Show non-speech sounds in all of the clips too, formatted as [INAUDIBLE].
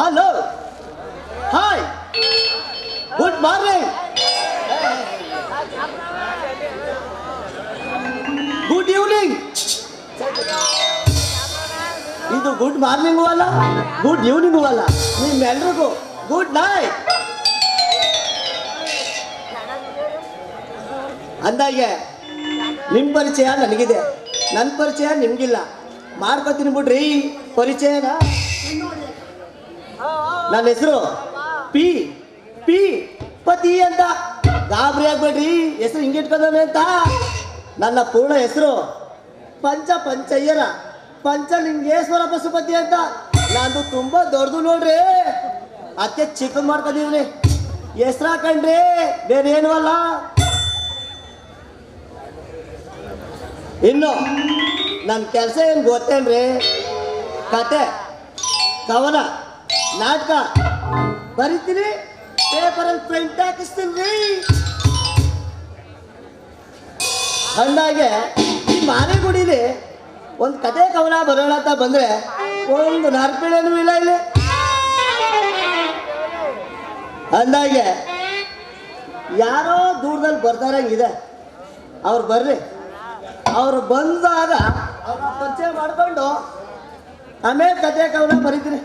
Hello hi good morning good evening ಇದು good morning ಅಲ್ಲ? Good evening ಅಲ್ಲ. ನಿಮ್ಮೆಲ್ರಿಗೂ ಗುಡ್ ನೈಟ್ ಅಂದಾಗೆ ನಿಮ್ಮ ಪರಿಚಯ ನನಗಿದೆ. ನನ್ನ ಪರಿಚಯ ನಿಮಗಿಲ್ಲ. ಮಾಡ್ಕೊತೀನಿ ಬಿಡ್ರಿ. ಪರಿಚಯನ ನನ್ನ ಹೆಸರು ಪಿ ಪಿ, ಪತಿ ಅಂತ. ಗಾಬರಿ ಆಗ್ಬೇಡ್ರಿ. ಹೆಸರು ಹಿಂಗೆ ಇಟ್ಕೊಂಡವನೆ ಅಂತ? ನನ್ನ ಪೂರ್ಣ ಹೆಸರು ಪಂಚ ಪಂಚಯ್ಯರ ಪಂಚಲಿಂಗೇಶ್ವರ ಪಶುಪತಿ ಅಂತ. ನಾನು ತುಂಬಾ ದೊಡ್ಡದು ನೋಡ್ರಿ. ಅತ್ತೆ ಚಿಕನ್ ಮಾಡ್ಕೊಂಡಿದ್ರಿ ಹೆಸರು ಹಾಕಂಡ್ರಿ ಬೇರೆ ಏನೂ ಅಲ್ಲ. ಇನ್ನು ನನ್ನ ಕೆಲಸ ಏನು ಗೊತ್ತೇನ್ರಿ? ಕತೆ, ಕವನ. ನಾಟಕ ಬರಿತೀನಿ ಪೇಪರಲ್ಲಿ ಪ್ರಿಂಟ್ ಹಾಕಿಸ್ತೀನಿ. ಅಂದಾಗೆ ಈ ಮಾನೆಗುಡಿಲಿ ಒಂದು ಕತೆ ಕವನ ಬರೋಣ ಅಂತ ಬಂದ್ರೆ ಒಂದು ನರ್ಪಿಳನೂ ಇಲ್ಲ ಇಲ್ಲಿ. ಅಂದಾಗೆ ಯಾರೋ ದೂರದಲ್ಲಿ ಬರ್ತಾರಂಗಿದೆ ಅವ್ರು ಬರ್ರಿ. ಅವ್ರು ಬಂದಾಗ ಅವ್ರ ಪರಿಚಯ ಮಾಡಿಕೊಂಡು ಆಮೇಲೆ ಕತೆ ಕವನ ಬರೀತೀನಿ.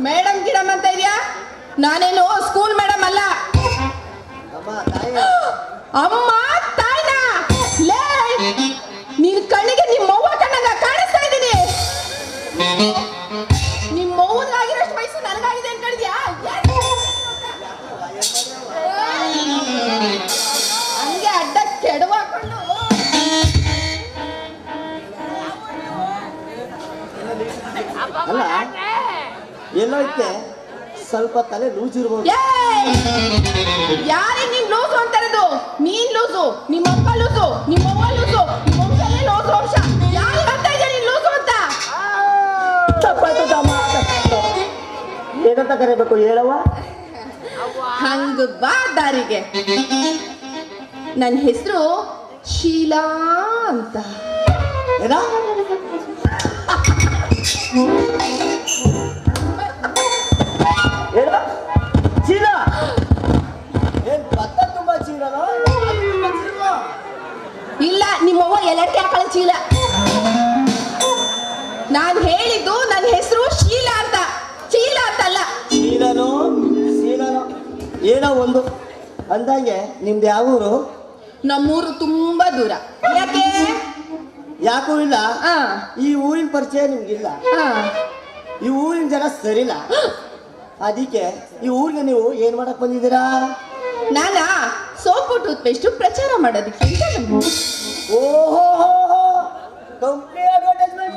ಮೇಡಮ್ ಗಿಡಮ್ ಅಂತ ಇದೆಯಾ? ನಾನೇನು ಸ್ಕೂಲ್ ಮೇಡಮ್ ಅಲ್ಲ? ಅಮ್ಮ ತಾಯಿ. ತಾಯ್ನ? ಲೇ ಎಲ್ಲೋಯ್ತೆ ಸ್ವಲ್ಪ ತಲೆ ಲೂಸ್ ಇರ್ಬೋದು ಯಾರಿಗೆ ನೀನ್ ಲೂಸು ಅಂತಾರದು ನೀನ್ ಲೂಸು ಲೂಸು ನಿಮ್ಮವ್ವ ಲೂಸು ನಿಮ್ಮ ವಂಶನೇ ಲೂಸು ವಂಶ ಯಾರಿಗೆ ಅಂತ ಇದೆಯಾ ನೀನ್ ಲೂಸು ಅಂತ? ತಪ್ಪಾಯ್ತು ತಮ್ಮ, ತಪ್ಪಾಯ್ತು. ಏನಂತ ಕರಿಬೇಕು ಹೇಳವ್ವ? ಹಂಗ ಬಾ ದಾರಿಗೆ. ನನ್ನ ಹೆಸರು ಶೀಲಾ ಅಂತ. ಏನ? ಚೀಲ ನಾನು ಹೇಳಿದ್ದು ನನ್ನ ಹೆಸರು ಶೀಲಾ ಅಂತ. ಚೀಲ ಅಂತಲ್ಲ. ಶೀಲನು? ಚೀಲನೋ ಏನೋ ಒಂದು ಅಂದಂಗೆ ನಿಮ್ದು ಯಾವ ಊರು? ನಮ್ಮೂರು ತುಂಬಾ ದೂರ. ಯಾಕೆ? ಯಾಕೂ ಇಲ್ಲ? ಆ, ಈ ಊರಿನ ಪರಿಚಯ ನಿಮ್ಗಿಲ್ಲ. ಆ. ಈ ಊರಿನ ಜನ ಸರಿಲ್ಲ. ಅದಕ್ಕೆ ಈ ಊರಿಗೆ ನೀವು ಏನ್ ಮಾಡಕ್ ಬಂದಿದ್ದೀರಾ? ನಾನಾ ಸೋಪು ಟೂತ್ ಪೇಸ್ಟ್ ಪ್ರಚಾರ ಮಾಡೋದಕ್ಕೆ. ಓಹೋ ಕಂಪ್ನಿ ಅಡ್ವರ್ಟೈಸ್ಮೆಂಟ್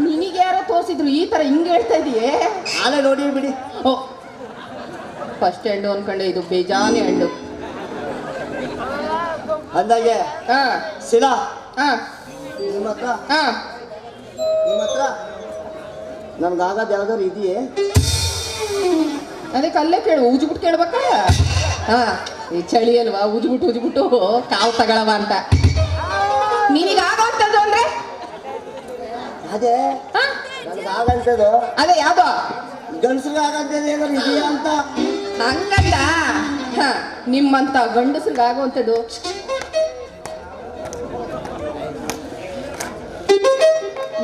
ನಿನಗೆ ಯಾರೋ ತೋರಿಸಿದ್ರು ಈ ತರ ಹಿಂಗೆ ಹೇಳ್ತಾ ಇದೆಯೇ? ಆಗ ನೋಡಿ ಬಿಡಿ. ಓ. ಫಸ್ಟ್ ಹ್ಯಾಂಡು ಅನ್ಕೊಂಡೆ ಇದು ಬೇಜಾನಿ ಹ್ಯಾಂಡು ಅಂದಾಗೆ ಹಾ. ಶಿಲಾ. ಹಾ. ನಿಮ್ಮ ಹತ್ರ? ಹಾ. ನಿಮ್ಮ ಹತ್ರ? ನನ್ಗಾಗದ್ ಯಾವ್ದಾದ್ರು ಇದೆಯೇ? ಅದಕ್ಕೆ ಅಲ್ಲೇ ಕೇಳು ಊಜ್ಬಿಟ್ಟು ಕೇಳ್ಬೇಕಾ? ಹಾ. ಈ ಚಳಿ ಅಲ್ವಾ? ಉಜ್ಬಿಟ್ಟು ಉಜ್ಬಿಟ್ಟು ಕಾವು ತಗೊಳವ ಅಂತ. ನಿನಗೆ ಆಗೋಗ್ತದ್ದು ಅಂದ್ರೆ? ಅದೇ ಹಾ? ನನ್ಗಾಗಂತದು ಅದೇ ಯಾವ್ದೋ? ಗಂಡಸ್ರಿಗೆ ಏನೋ ಇದೆಯಾ ಅಂತ. ಹಂಗಂದ? ಹ, ನಿಮ್ಮಂತ ಗಂಡಸ್ರಿಗಾಗುವಂಥದ್ದು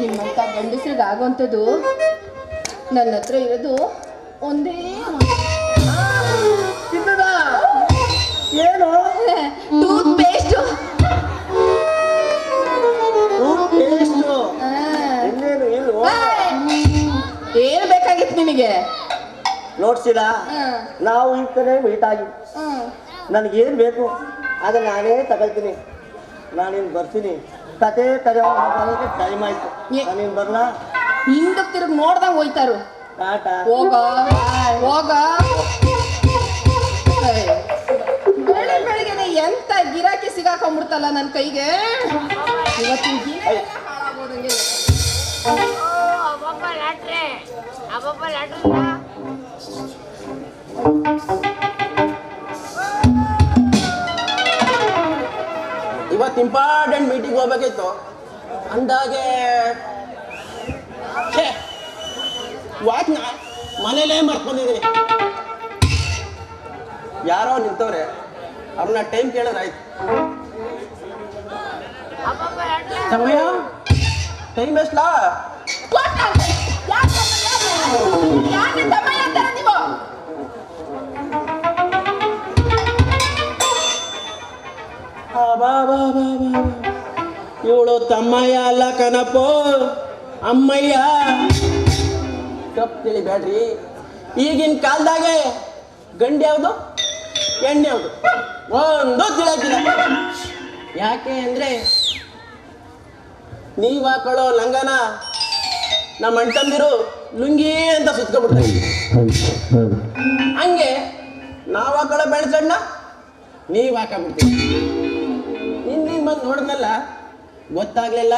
ನಿಮ್ಮಂತ ಗಂಡಸ್ರಿಗಾಗುವಂಥದ್ದು ನನ್ನ ಹತ್ರ ಇರೋದು ಒಂದೇ ಏನು? ಟೂತ್ ಪೇಸ್ಟ್ ಟೇಸ್ಟು ಇನ್ನೇನು ಏನು ಏನು ಬೇಕಾಗಿತ್ತು ನಿನಗೆ? ನೋಡ್ಸಿಲ್ಲ ನಾವು ಈ ಕಡೆ ಮೀಟ್ ಆಗಿ. ನನಗೇನು ಬೇಕು? ಅದು ನಾನೇ ತಗೊಳ್ತೀನಿ. ನಾನಿನ್ ಬರ್ತೀನಿ? ಕತೆ ಕರೆ ಟೈಮ್ ಆಯ್ತು. ನಾನಿನ್ ಬರ್ಲಾ? ಹಿಂದಕ್ ತಿರುಗಿ ನೋಡ್ದಂಗ ಹೋಯ್ತಾರು. ಟಾಟಾ. ಹೋಗ. ಹೋಗ. ಗಿರಾಕಿ ಸಿಗಾಕೊಂಡ್ಬಿಡ್ತಲ್ಲ ನನ್ನ ಕೈಗೆ? ಇವತ್ತಿನ ದಿನ ಎಲ್ಲ ಹಾಳಾಗೋದಂಗೆ. ಅಬ್ಬಬ್ಬ ಇವತ್ತು ಇಂಪಾರ್ಟೆಂಟ್ ಮೀಟಿಂಗ್ ಹೋಗ್ಬೇಕಿತ್ತು. ಅಂದಾಗೆ ವಾಚ್ ಮನೇಲೇ ಮರ್ಕೊಂಡಿದ್ದೀನಿ ಯಾರೋ ನಿಂತವ್ರೆ ಅವ್ರನ್ನ ಟೈಮ್ ಕೇಳಿದ್ರೆ ಆಯ್ತು. ಅಬ್ಬಬ್ಬ ಲಾಟ್ರಿ ಸಮಯ ಟೈಮ್ ಎಷ್ಟಲಾ ಇವಳು ತಮ್ಮಯ್ಯ ಅಲ್ಲ ಕನಪೋ ಅಮ್ಮಯ್ಯ ತಪ್ಪು ತಿಳಿಬೇಡ್ರಿ ಈಗಿನ ಕಾಲದಾಗೆ ಗಂಡು ಯಾವುದು ಎಣ್ಣೆ ಯಾವುದು ಒಂದು ತಿಳಿಯಕ್ಕಿಲ್ಲ ಯಾಕೆ ಅಂದ್ರೆ ನೀವ್ ಹಾಕೊಳ್ಳೋ ಲಂಗನ ನಮ್ಮ ಅಣ್ತಂದಿರು ಲುಂಗಿ ಅಂತ ಸುತ್ಕೊಬಿಡ್ತಾರೆ ಹಂಗೆ ನಾವು ಹಾಕೊಳ್ಳೋ ಬೆಳ್ಸಣ್ಣ ನೀವ್ ಹಾಕಬಿಡ್ತೀವಿ ಇನ್ನೇನ್ ಬಂದು ನೋಡಿದ್ನಲ್ಲ ಗೊತ್ತಾಗ್ಲಿಲ್ಲ.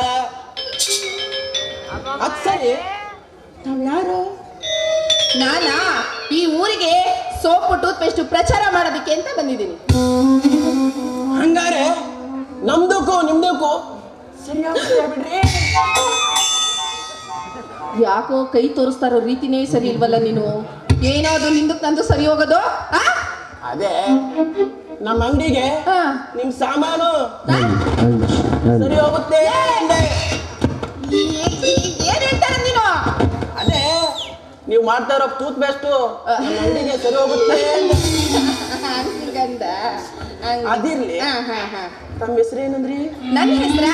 ಅದ್ ಸರಿ. ನಾವ್ ಯಾರು? ನಾನಾ? ಈ ಊರಿಗೆ ಸೋಪು ಟೂತ್ ಪೇಸ್ಟ್ ಪ್ರಚಾರ ಮಾಡೋದಕ್ಕೆ ಅಂತ ಬಂದಿದ್ದೀನಿ. ಹಂಗಾರೆ ನಮ್ದಕ್ಕೂ ನಿಮ್ದಕ್ಕೂ ಬಿಡ್ರಿ ಯಾಕೋ ಕೈ ತೋರಿಸ್ತಾ ಇರೋ ರೀತಿನೇ ಸರಿ ಇಲ್ವಲ್ಲ ನೀನು ಏನಾದ್ರು ನಿಂದು ತಂದು ನಂದು ಸರಿ ಹೋಗೋದು ಆ? ಅದೇ ನಮ್ಮ ಅಂಗಡಿಗೆ ಆ. ನಿಮ್ ಸಾಮಾನು? ಸರಿ ಹೋಗುತ್ತೆ ಅಂದೆ. ಏನ್ ಹೇಳ್ತಾರ ನೀನು ಅದೇ ನೀವು ಮಾಡ್ತಾ ಇರೋ ಟೂತ್ ಪೇಸ್ಟ್ ನಮ್ಮ ಅಂಗಡಿಗೆ ಸರಿ ಹೋಗುತ್ತೆ [LAUGHS] ಅಂದೆ. ಹಂಗಂದ ಹಂಗ. ಅದಿರ್ಲಿ. ಹಾ, ಹಾ, ಹಾ. ತಮ್ಮ ಹೆಸರು ಏನಂದ್ರಿ ನನ್ನ ಹೆಸ್ರ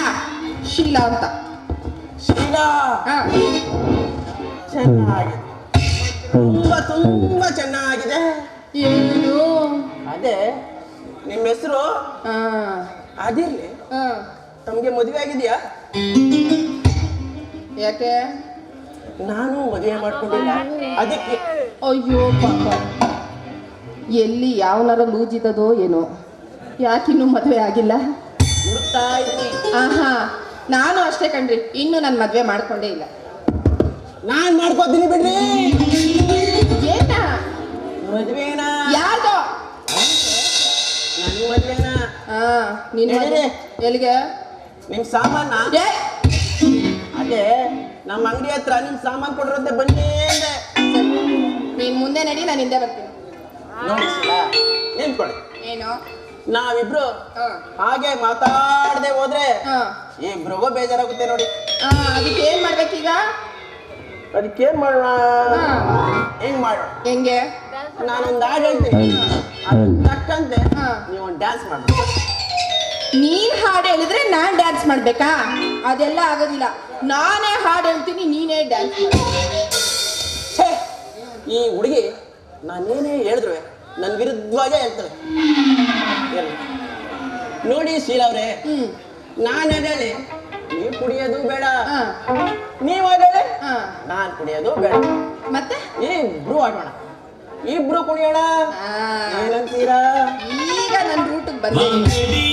ಶೀಲಾ ಅಂತ. ಶೀಲಾ! ಹಾ. ಚೆನ್ನಾಗಿದೆ. ತುಂಬಾ ತುಂಬಾ ಚೆನ್ನಾಗಿದೆ. ಏನು ಅದೇ ನಿಮ್ಮ ಹೆಸರು? ಹಾ, ಅದಿರ್ಲಿ. ಹಾ. ತಮ್ಗೆ ಮದುವೆ ಆಗಿದ್ಯಾ? ಯಾಕೆ? ನಾನು ಮದುವೆ ಮಾಡ್ಕೊಂಡಿಲ್ಲ. ಅದಕ್ಕೆ. ಅಯ್ಯೋ ಪಾಪ. ಎಲ್ಲಿ ಯಾವನಾರ ಲೂಜಿದದೋ ಏನೋ. ಯಾಕಿನ್ನೂ ಮದುವೆ ಆಗಿಲ್ಲ? ಹುಡುಕ್ತಾ ಇದ್ದೀನಿ. ಆಹಾ. ನಾನು ಅಷ್ಟೇ ಕಣ್ರಿ ಇನ್ನು ನನ್ನ ಮದುವೆ ಮಾಡ್ಕೊಂಡೇ ಇಲ್ಲ. ನಾನ್ ಮಾಡ್ಕೋತೀನಿ ಬಿಡ್ರಿ. ಏನ? ಮದ್ವೆನಾ? ಯಾರ್ದೋ? ನನ್ ಮದ್ವೆನಾ? ಹಾ ನೀನು. ಎಲ್ಲಿಗೆ? ನಿಮ್ ಸಾಮಾನ? ಏ! ಅದೇ ನಮ್ಮ ಅಂಗಡಿ ಹತ್ರ ನಿಮ್ ಸಾಮಾನ್ ಕೊಡಿರುತ್ತೆ ಬನ್ನಿ ಅಂದೆ. ನೀನ್ ಮುಂದೆ ನಡಿ ನಾನು ಹಿಂದೆ ಬರ್ತೀನಿ. ನೋಡಿ ಶೀಲಾ, ನಿಂತ್ಕೊಳ್ಳಿ. ಏನು? ನಾವಿಬ್ರು ಹಾ. ಹಾಗೆ ಮಾತಾಡದೆ ಹೋದ್ರೆ ಹಾ. ಇಬ್ರಿಗೂ ಬೇಜಾರಾಗುತ್ತೆ ನೋಡಿ. ಆ, ಅದಕ್ಕೆ ಏನ್ ಮಾಡ್ಬೇಕೀಗ? ಅದಕ್ಕೇನ್ ಮಾಡೋಣ. ಹೆಂಗ್ ಮಾಡೋಣ ಹೆಂಗೆ? ನಾನೊಂದು ಹಾಡು ಹೇಳ್ತೀನಿ. ತಕ್ಕಂತೆ ಹಾ. ನೀವು ಒಂದು ಡ್ಯಾನ್ಸ್ ಮಾಡ್ಬೇಕು ನೀನ್ ಹಾಡು ಹೇಳಿದ್ರೆ ನಾನ್ ಡ್ಯಾನ್ಸ್ ಮಾಡ್ಬೇಕಾ? ಅದೆಲ್ಲ ಆಗೋದಿಲ್ಲ. ನಾನೇ ಹಾಡು ಹೇಳ್ತೀನಿ ನೀನೇ ಡ್ಯಾನ್ಸ್ ಛೇ ಈ ಹುಡುಗಿ ನಾನೇನೇ ಹೇಳಿದ್ರು ನನ್ನ ವಿರುದ್ಧವಾಗೇ ಹೇಳ್ತಾಳೆ? ನೋಡಿ ಶೀಲಾ ಅವ್ರೆ ಹ್ಮ್. ನಾನು ಹೇಳಿ ನೀ ಕುಡಿಯೋದು ಬೇಡ. ಹಾ. ನೀವು ಹಾ. ನಾನು ಕುಡಿಯೋದು ಬೇಡ. ಮತ್ತೆ? ಇಬ್ರು ಆಡೋಣ. ಇಬ್ರು ಕುಡಿಯೋಣ ಆ, ಏನಂತೀರಾ? ಈಗ ನನ್ನ ರೂಟಿಗೆ ಬಂದಿದ್ದೀನಿ